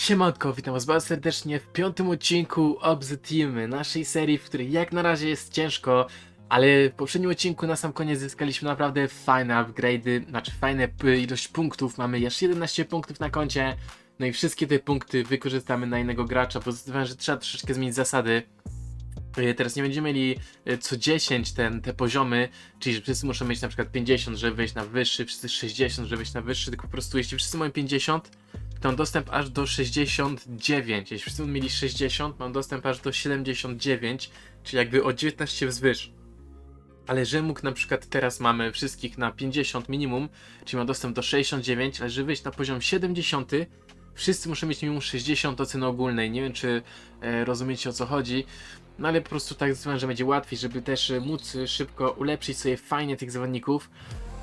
Siemanko, witam was bardzo serdecznie w piątym odcinku of the Team, naszej serii, w której jak na razie jest ciężko, ale w poprzednim odcinku na sam koniec zyskaliśmy naprawdę fajne upgrade'y, znaczy fajne ilość punktów, mamy aż 11 punktów na koncie, no i wszystkie te punkty wykorzystamy na innego gracza, bo zdecydowałem, że trzeba troszeczkę zmienić zasady. Y, Teraz nie będziemy mieli y, co 10 ten, te poziomy, czyli że wszyscy muszą mieć na przykład 50, żeby wejść na wyższy, wszyscy 60, żeby wejść na wyższy, tylko po prostu jeśli wszyscy mają 50, mam dostęp aż do 69. Jeśli wszyscy mieli 60, mam dostęp aż do 79, czyli jakby o 19 wzwyż. Ale że mógł na przykład teraz mamy wszystkich na 50 minimum, czyli mam dostęp do 69, ale żeby wejść na poziom 70, wszyscy muszą mieć minimum 60 oceny ogólnej. Nie wiem, czy e, rozumiecie o co chodzi. No ale po prostu tak zdecydowałem, że będzie łatwiej, żeby też e, móc szybko ulepszyć sobie fajnie tych zawodników.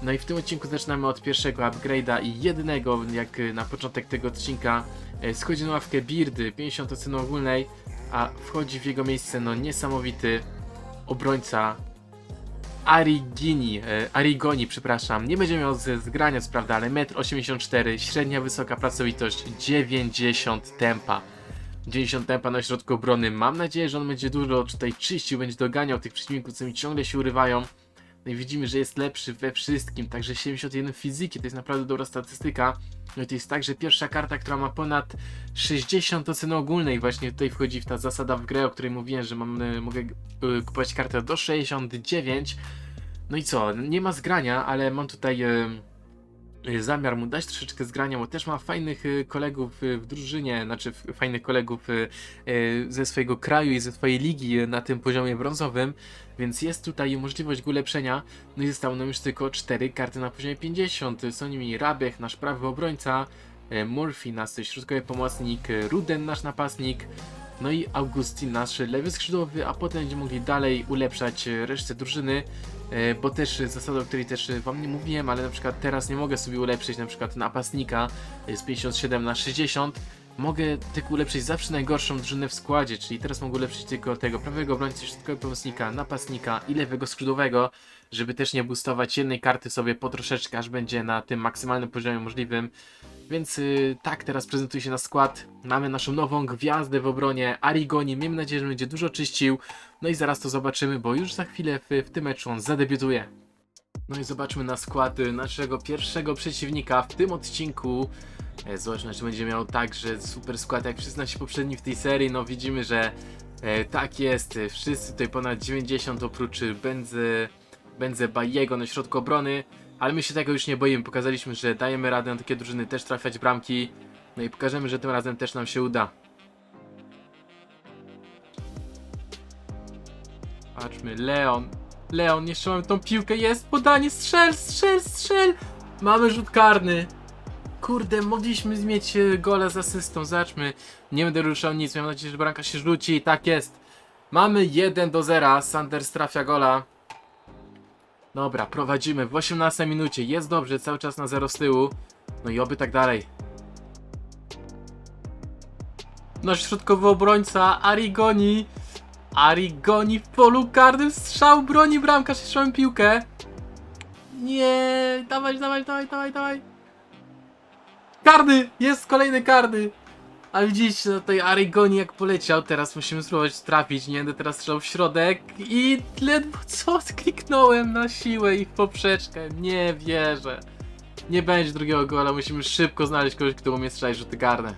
No i w tym odcinku zaczynamy od pierwszego upgrade'a i jednego, jak y, na początek tego odcinka, e, schodzi na ławkę Beardy, 50 oceny ogólnej, a wchodzi w jego miejsce no niesamowity obrońca Arigini, e, Arigoni, przepraszam. Nie będzie miał ze zgrania, co prawda, ale 1,84 m, średnia wysoka pracowitość, 90 tempa. 90 tempa na środku obrony. Mam nadzieję, że on będzie dużo tutaj czyścił, będzie doganiał tych przeciwników, co mi ciągle się urywają. No i widzimy, że jest lepszy we wszystkim, także 71 fizyki to jest naprawdę dobra statystyka. No i to jest także pierwsza karta, która ma ponad 60 oceny ogólnej. Właśnie tutaj wchodzi w ta zasada w grę, o której mówiłem, że mam, e, mogę e, kupować kartę do 69. No i co, nie ma zgrania, ale mam tutaj e, zamiar mu dać troszeczkę zgrania, bo też ma fajnych e, kolegów e, w drużynie, znaczy fajnych kolegów e, ze swojego kraju i ze swojej ligi na tym poziomie brązowym, więc jest tutaj możliwość ulepszenia. No i zostało nam już tylko 4 karty na poziomie 50. Są nimi Rabech, nasz prawy obrońca, Murphy, nasz środkowy pomocnik, Ruden, nasz napastnik, no i Augustin, nasz lewy skrzydłowy, a potem będziemy mogli dalej ulepszać e, resztę drużyny, e, bo też zasada, o której też wam nie mówiłem, ale na przykład teraz nie mogę sobie ulepszyć na przykład napastnika z 57 na 60, mogę tylko ulepszyć zawsze najgorszą drużynę w składzie, czyli teraz mogę ulepszyć tylko tego prawego obrońcy, środkowego pomocnika, napastnika i lewego skrzydłowego, żeby też nie boostować jednej karty sobie po troszeczkę, aż będzie na tym maksymalnym poziomie możliwym. Więc y, tak, teraz prezentuje się na skład. Mamy naszą nową gwiazdę w obronie, Arigoni. Miejmy nadzieję, że będzie dużo czyścił. No i zaraz to zobaczymy, bo już za chwilę w, w tym meczu on zadebiutuje. No i zobaczmy na skład y, naszego pierwszego przeciwnika w tym odcinku. E, Zobaczmy, czy będzie miał także super skład jak wszyscy nasi poprzedni w tej serii. No widzimy, że e, tak jest. Wszyscy tutaj ponad 90 oprócz Benzy, Benze Bajego na środku obrony. Ale my się tego już nie boimy. Pokazaliśmy, że dajemy radę na takie drużyny też trafiać bramki. No i pokażemy, że tym razem też nam się uda. Patrzmy, Leon. Leon, jeszcze mamy tą piłkę, jest podanie, strzel, strzel, strzel! Mamy rzut karny. Kurde, mogliśmy mieć e, gola z asystą, zobaczmy. Nie będę ruszał nic, mam nadzieję, że bramka się rzuci tak jest. Mamy 1 do 0, Sanders trafia gola. Dobra, prowadzimy w 18 minucie, jest dobrze, cały czas na 0 z tyłu. No i oby tak dalej. Nasz środkowy obrońca, Arigoni. Arigoni w polu karnym, strzał broni bramka, mamy piłkę. Nie, dawaj, dawaj, dawaj, dawaj, dawaj. Karny! Jest kolejny karny! Ale widzieliście na tej Arigoni jak poleciał, teraz musimy spróbować trafić, nie będę teraz strzelał w środek i ledwo co kliknąłem na siłę i w poprzeczkę, nie wierzę. Nie będzie drugiego gola, musimy szybko znaleźć kogoś, kto umie strzelać rzuty karne.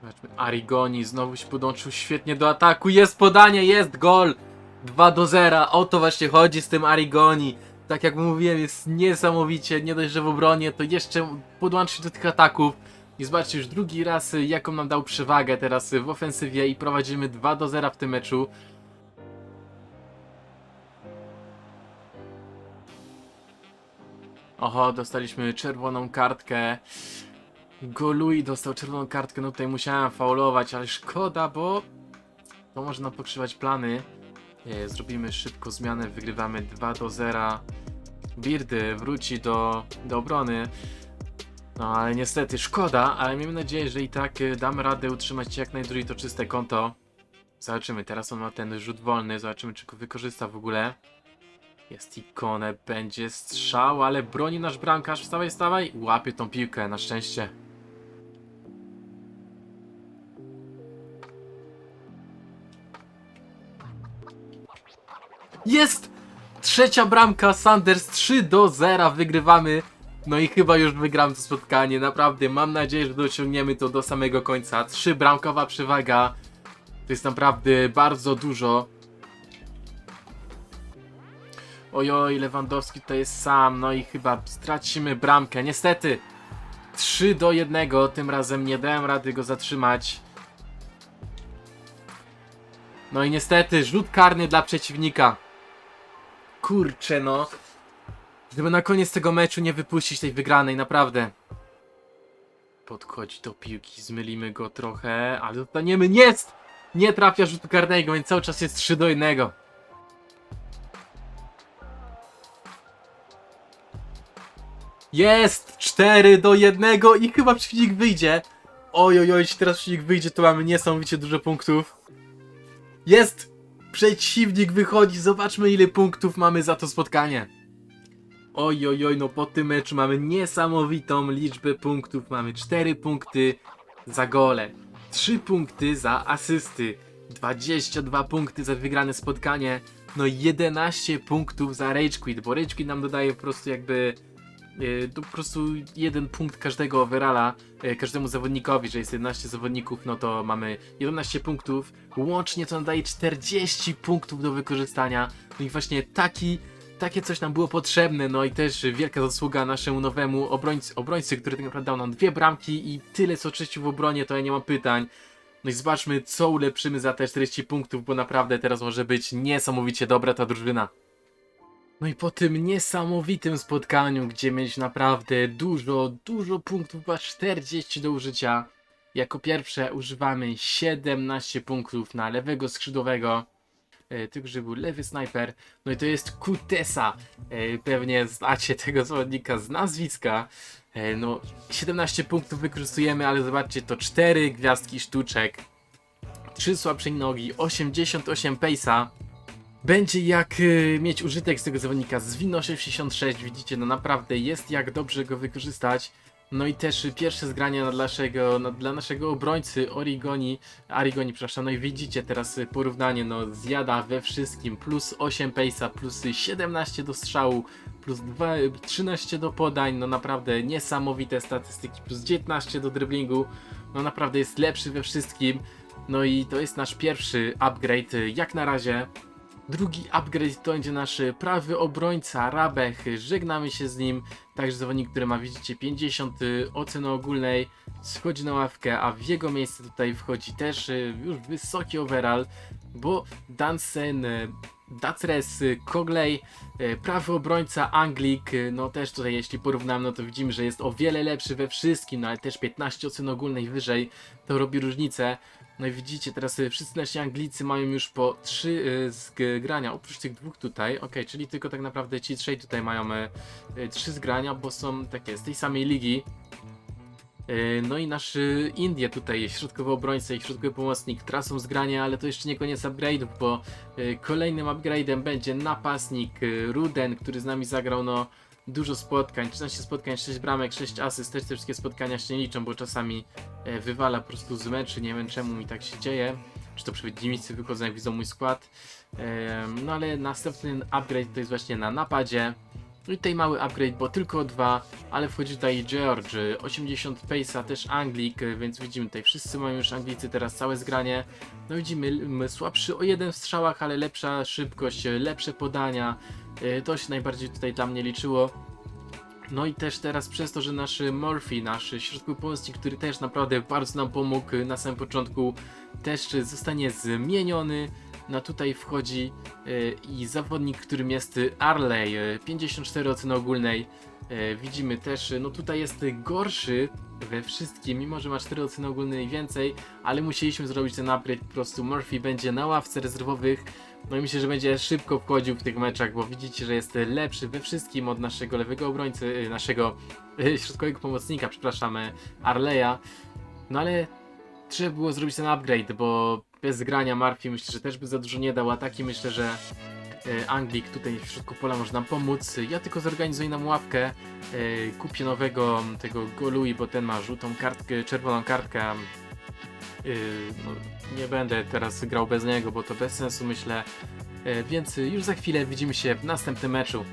Zobaczmy, Arigoni znowu się podłączył świetnie do ataku, jest podanie, jest gol! 2 do 0, o to właśnie chodzi z tym Arigoni. Tak jak mówiłem, jest niesamowicie, nie dość, że w obronie, to jeszcze podłączy się do tych ataków. I zobaczcie już drugi raz, jaką nam dał przewagę teraz w ofensywie i prowadzimy 2 do 0 w tym meczu. Oho, dostaliśmy czerwoną kartkę. Golui dostał czerwoną kartkę, no tutaj musiałem faulować, ale szkoda, bo to może nam pokrzywać plany. E, Zrobimy szybko zmianę, wygrywamy 2 do 0. Birdy wróci do, do obrony. No ale niestety szkoda, ale miejmy nadzieję, że i tak e, damy radę utrzymać jak najdłużej to czyste konto. Zobaczymy, teraz on ma ten rzut wolny, zobaczymy czy go wykorzysta w ogóle. Jest ikonę, będzie strzał, ale broni nasz bramkarz. Wstawaj, wstawaj. Łapie tą piłkę, na szczęście. Jest! Trzecia bramka, Sanders 3 do 0, wygrywamy. No i chyba już wygram to spotkanie, naprawdę. Mam nadzieję, że dociągniemy to do samego końca. Trzy bramkowa przewaga. To jest naprawdę bardzo dużo. Ojoj, Lewandowski tutaj jest sam, no i chyba stracimy bramkę. Niestety, 3 do 1, tym razem nie dałem rady go zatrzymać. No i niestety, rzut karny dla przeciwnika. Kurczę no. Gdyby na koniec tego meczu nie wypuścić tej wygranej, naprawdę. Podchodzi do piłki, zmylimy go trochę, ale dostaniemy. Jest! Nie trafia rzutu karnego, więc cały czas jest 3 do 1. Jest! 4 do 1 i chyba przeciwnik wyjdzie. Oj, oj, oj, jeśli teraz przeciwnik wyjdzie, to mamy niesamowicie dużo punktów. Jest! Przeciwnik wychodzi, zobaczmy ile punktów mamy za to spotkanie. Oj, oj, oj, no po tym meczu mamy niesamowitą liczbę punktów. Mamy 4 punkty za gole, 3 punkty za asysty, 22 punkty za wygrane spotkanie, no i 11 punktów za Rage Quit, bo Rage Quit nam dodaje po prostu jakby to po prostu jeden punkt każdego overalla, yy, każdemu zawodnikowi, że jest 11 zawodników, no to mamy 11 punktów, łącznie to nadaje 40 punktów do wykorzystania, no i właśnie taki, takie coś nam było potrzebne, no i też wielka zasługa naszemu nowemu obrońcy, obrońcy, który tak naprawdę dał nam dwie bramki i tyle co czyścił w obronie, to ja nie mam pytań. No i zobaczmy, co ulepszymy za te 40 punktów, bo naprawdę teraz może być niesamowicie dobra ta drużyna. No i po tym niesamowitym spotkaniu, gdzie mieliśmy naprawdę dużo, dużo punktów, chyba 40 do użycia. Jako pierwsze używamy 17 punktów na lewego skrzydłowego. E, tylko, że był lewy snajper. No i to jest Kutesa. E, pewnie znacie tego zawodnika z nazwiska. E, no, 17 punktów wykorzystujemy, ale zobaczcie, to 4 gwiazdki sztuczek. 3 słabszej nogi, 88 pace'a. Będzie jak y, mieć użytek z tego zawodnika. Zwinno 66, widzicie, no naprawdę jest jak dobrze go wykorzystać. No i też pierwsze zgranie dla naszego, dla naszego obrońcy Origoni, Arigoni, przepraszam, no i widzicie teraz porównanie, no zjada we wszystkim, plus 8 pace'a, plus y, 17 do strzału, plus 2, y, 13 do podań, no naprawdę niesamowite statystyki, plus 19 do driblingu, no naprawdę jest lepszy we wszystkim. No i to jest nasz pierwszy upgrade, jak na razie. Drugi upgrade to będzie nasz prawy obrońca Rabech. Żegnamy się z nim. Także zawodnik, który ma widzicie 50 oceny ogólnej, schodzi na ławkę, a w jego miejsce tutaj wchodzi też y, już wysoki overall, bo Dansen, Datres, y, Cogley, y, prawy obrońca Anglik, y, no też tutaj jeśli porównamy, no to widzimy, że jest o wiele lepszy we wszystkim, no ale też 15 ocen ogólnej wyżej, to robi różnicę. No i widzicie, teraz y, wszyscy nasi Anglicy mają już po 3 zgrania, oprócz tych dwóch tutaj, ok, czyli tylko tak naprawdę ci trzej tutaj mają 3 zgrania, bo są takie z tej samej ligi. Y, No i nasz y, Indie tutaj, środkowy obrońca i środkowy pomocnik tracą zgrania, ale to jeszcze nie koniec upgrade'ów, bo y, kolejnym upgrade'em będzie napastnik y, Ruden, który z nami zagrał no dużo spotkań, 13 spotkań, 6 bramek, 6 asyst, też te wszystkie spotkania się nie liczą, bo czasami e, wywala po prostu z meczu, nie wiem czemu mi tak się dzieje, czy to przeciwnicy wychodzą jak widzą mój skład, Em, no ale następny upgrade to jest właśnie na napadzie, no i tutaj mały upgrade, bo tylko dwa, ale wchodzi tutaj George, 80 pace'a, też Anglik, więc widzimy tutaj wszyscy mają już Anglicy teraz całe zgranie. No widzimy m, słabszy o jeden w strzałach, ale lepsza szybkość, lepsze podania. y, To się najbardziej tutaj dla mnie liczyło. No i też teraz przez to, że nasz Murphy, nasz środkowy pomocnik, który też naprawdę bardzo nam pomógł na samym początku, też zostanie zmieniony. No tutaj wchodzi y, i zawodnik, którym jest y, Arley, y, 54 oceny ogólnej. Y, Widzimy też, y, no tutaj jest y, gorszy we wszystkim, mimo że ma 4 oceny ogólnej więcej, ale musieliśmy zrobić ten upgrade, po prostu Murphy będzie na ławce rezerwowych. No i myślę, że będzie szybko wchodził w tych meczach, bo widzicie, że jest y, lepszy we wszystkim od naszego lewego obrońcy, y, naszego y, środkowego pomocnika, przepraszam, y, Arleya. No ale trzeba było zrobić ten upgrade, bo bez grania Murphy myślę, że też by za dużo nie dał, a taki myślę, że e, Anglik tutaj w środku pola może nam pomóc. Ja tylko zorganizuję nam ławkę, e, kupię nowego m, tego Golui, bo ten ma żółtą kartkę, czerwoną kartkę. E, No, nie będę teraz grał bez niego, bo to bez sensu myślę. E, Więc już za chwilę widzimy się w następnym meczu.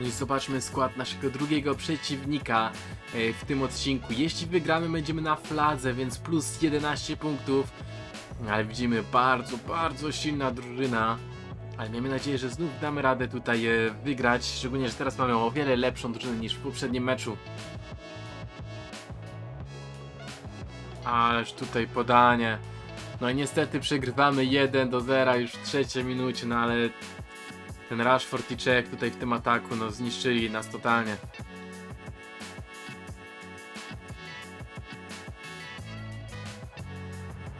I zobaczmy skład naszego drugiego przeciwnika w tym odcinku. Jeśli wygramy, będziemy na fladze, więc plus 11 punktów. Ale widzimy bardzo, bardzo silna drużyna. Ale miejmy nadzieję, że znów damy radę tutaj e, wygrać. Szczególnie, że teraz mamy o wiele lepszą drużynę niż w poprzednim meczu. Ależ tutaj podanie. No i niestety przegrywamy 1 do 0 już w trzeciej minucie, no ale ten Rashford i Czech tutaj w tym ataku, no zniszczyli nas totalnie.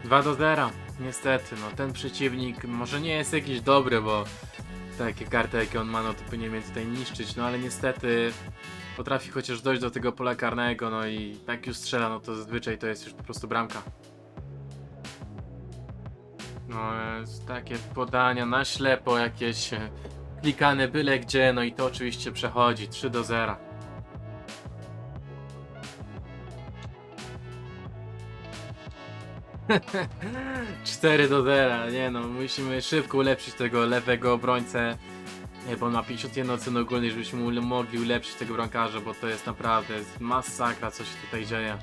Dwa do 0. Niestety, no ten przeciwnik może nie jest jakiś dobry, bo takie karty jakie on ma, no to powinien mnie tutaj niszczyć, no ale niestety potrafi chociaż dojść do tego pola karnego, no i jak już strzela, no to zazwyczaj to jest już po prostu bramka. No takie podania na ślepo, jakieś klikane byle gdzie, no i to oczywiście przechodzi 3 do 0. Cztery do 0, nie no, musimy szybko ulepszyć tego lewego obrońcę, nie, bo on ma 51 ocen ogólnej, żebyśmy mogli ulepszyć tego bramkarza, bo to jest naprawdę masakra, co się tutaj dzieje.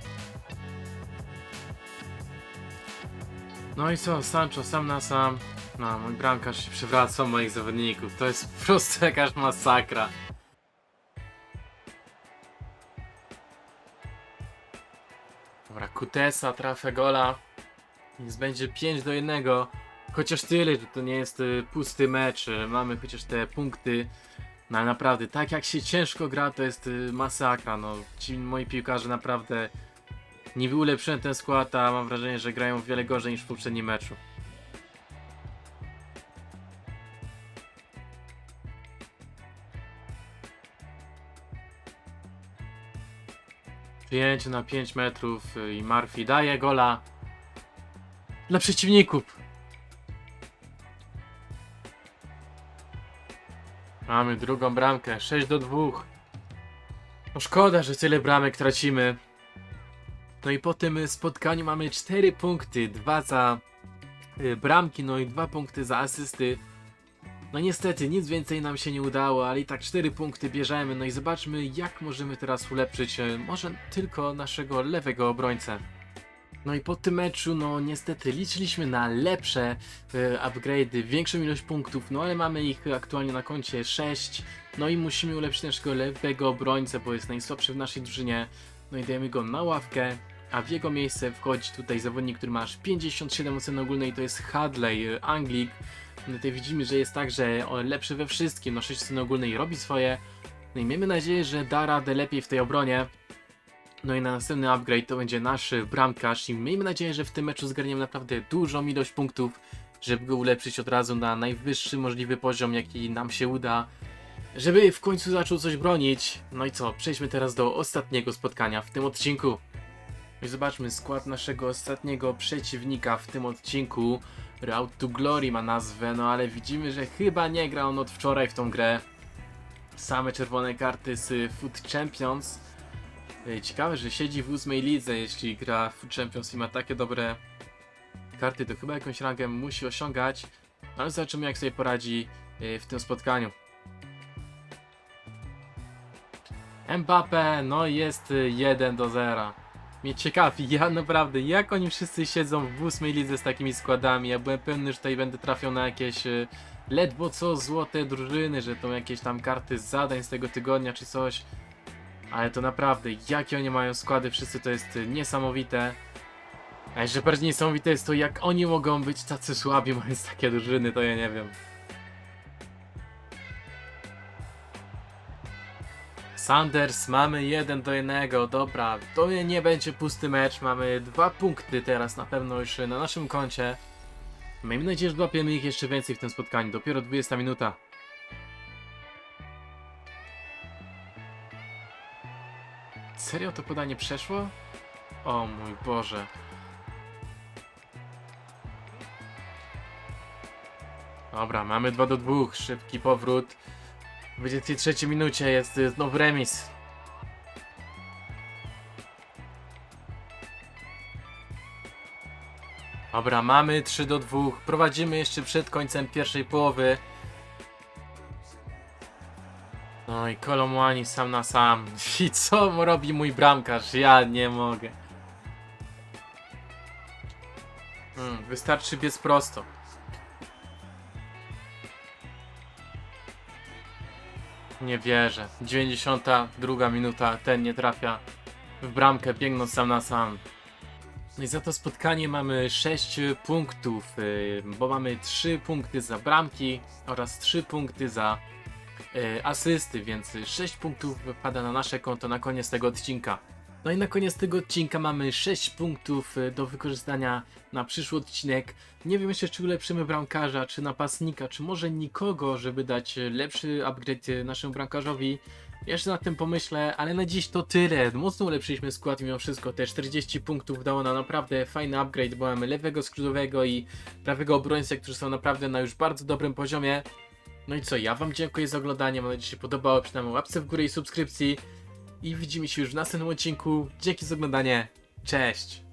No i co, Sancho sam na sam. No, mój bramkarz się przewraca moich zawodników. To jest po prostu jakaś masakra. Dobra, Kutesa trafia gola. Więc będzie 5 do 1. Chociaż tyle, że to nie jest y, pusty mecz. y, Mamy chociaż te punkty. No naprawdę, tak jak się ciężko gra, to jest y, masakra. No, ci moi piłkarze naprawdę niby ulepszyłem ten skład, a mam wrażenie, że grają wiele gorzej niż w poprzednim meczu. Przyjęcie na 5 metrów i Murphy daje gola dla przeciwników. Mamy drugą bramkę, 6 do 2. No szkoda, że tyle bramek tracimy. No i po tym spotkaniu mamy 4 punkty, 2 za y, bramki, no i 2 punkty za asysty. No niestety, nic więcej nam się nie udało, ale i tak 4 punkty bierzemy. No i zobaczmy, jak możemy teraz ulepszyć e, może tylko naszego lewego obrońcę. No i po tym meczu, no niestety liczyliśmy na lepsze e, upgrade'y, większą ilość punktów, no ale mamy ich aktualnie na koncie 6. No i musimy ulepszyć naszego lewego obrońcę, bo jest najsłabszy w naszej drużynie. No i dajemy go na ławkę, a w jego miejsce wchodzi tutaj zawodnik, który ma aż 57 ocen ogólnej, to jest Hadley, e, Anglik. No tutaj widzimy, że jest tak, że lepszy we wszystkim, no 6 ocen ogólnej robi swoje. No i miejmy nadzieję, że da radę lepiej w tej obronie. No i na następny upgrade to będzie nasz bramkarz i miejmy nadzieję, że w tym meczu zgarniemy naprawdę dużą ilość punktów, żeby go ulepszyć od razu na najwyższy możliwy poziom, jaki nam się uda, żeby w końcu zaczął coś bronić. No i co, przejdźmy teraz do ostatniego spotkania w tym odcinku. I zobaczmy skład naszego ostatniego przeciwnika w tym odcinku. Route to Glory ma nazwę, no ale widzimy, że chyba nie gra on od wczoraj w tą grę. Same czerwone karty z Foot Champions. Ciekawe, że siedzi w ósmej lidze, jeśli gra w Champions i ma takie dobre karty, to chyba jakąś rangę musi osiągać. Ale zobaczymy jak sobie poradzi y, w tym spotkaniu. Mbappe, no jest y, 1 do 0. Mnie ciekawi, ja naprawdę, jak oni wszyscy siedzą w ósmej lidze z takimi składami. Ja byłem pewny, że tutaj będę trafiał na jakieś y, ledwo co złote drużyny, że to jakieś tam karty zadań z tego tygodnia czy coś. Ale to naprawdę, jakie oni mają składy, wszyscy to jest y, niesamowite. A jeszcze bardziej niesamowite jest to, jak oni mogą być tacy słabi, mając takie drużyny, to ja nie wiem. Sanders, mamy 1 do 1, dobra, to nie będzie pusty mecz, mamy dwa punkty teraz na pewno już na naszym koncie. Miejmy nadzieję, że złapiemy ich jeszcze więcej w tym spotkaniu, dopiero 20 minuta. Serio to podanie przeszło? O mój Boże. Dobra, mamy 2 do 2, szybki powrót. W 23 minucie jest znowu remis. Dobra, mamy 3 do 2. Prowadzimy jeszcze przed końcem pierwszej połowy. I Kolomłani sam na sam. I co robi mój bramkarz? Ja nie mogę. Hmm, wystarczy biec prosto. Nie wierzę. 92 minuta, ten nie trafia w bramkę, biegnąc sam na sam. I za to spotkanie mamy 6 punktów, bo mamy 3 punkty za bramki oraz 3 punkty za asysty, więc 6 punktów wypada na nasze konto na koniec tego odcinka. No i na koniec tego odcinka mamy 6 punktów y, do wykorzystania na przyszły odcinek. Nie wiem jeszcze, czy ulepszymy bramkarza, czy napastnika, czy może nikogo, żeby dać lepszy upgrade naszemu bramkarzowi. Jeszcze nad tym pomyślę, ale na dziś to tyle. Mocno ulepszyliśmy skład mimo wszystko. Te 40 punktów dało nam naprawdę fajny upgrade, bo mamy lewego skrzydłowego i prawego obrońcę, którzy są naprawdę na już bardzo dobrym poziomie. No i co, ja wam dziękuję za oglądanie, mam nadzieję, że się podobało, przynajmniej łapce w górę i subskrypcji. I widzimy się już w następnym odcinku. Dzięki za oglądanie. Cześć!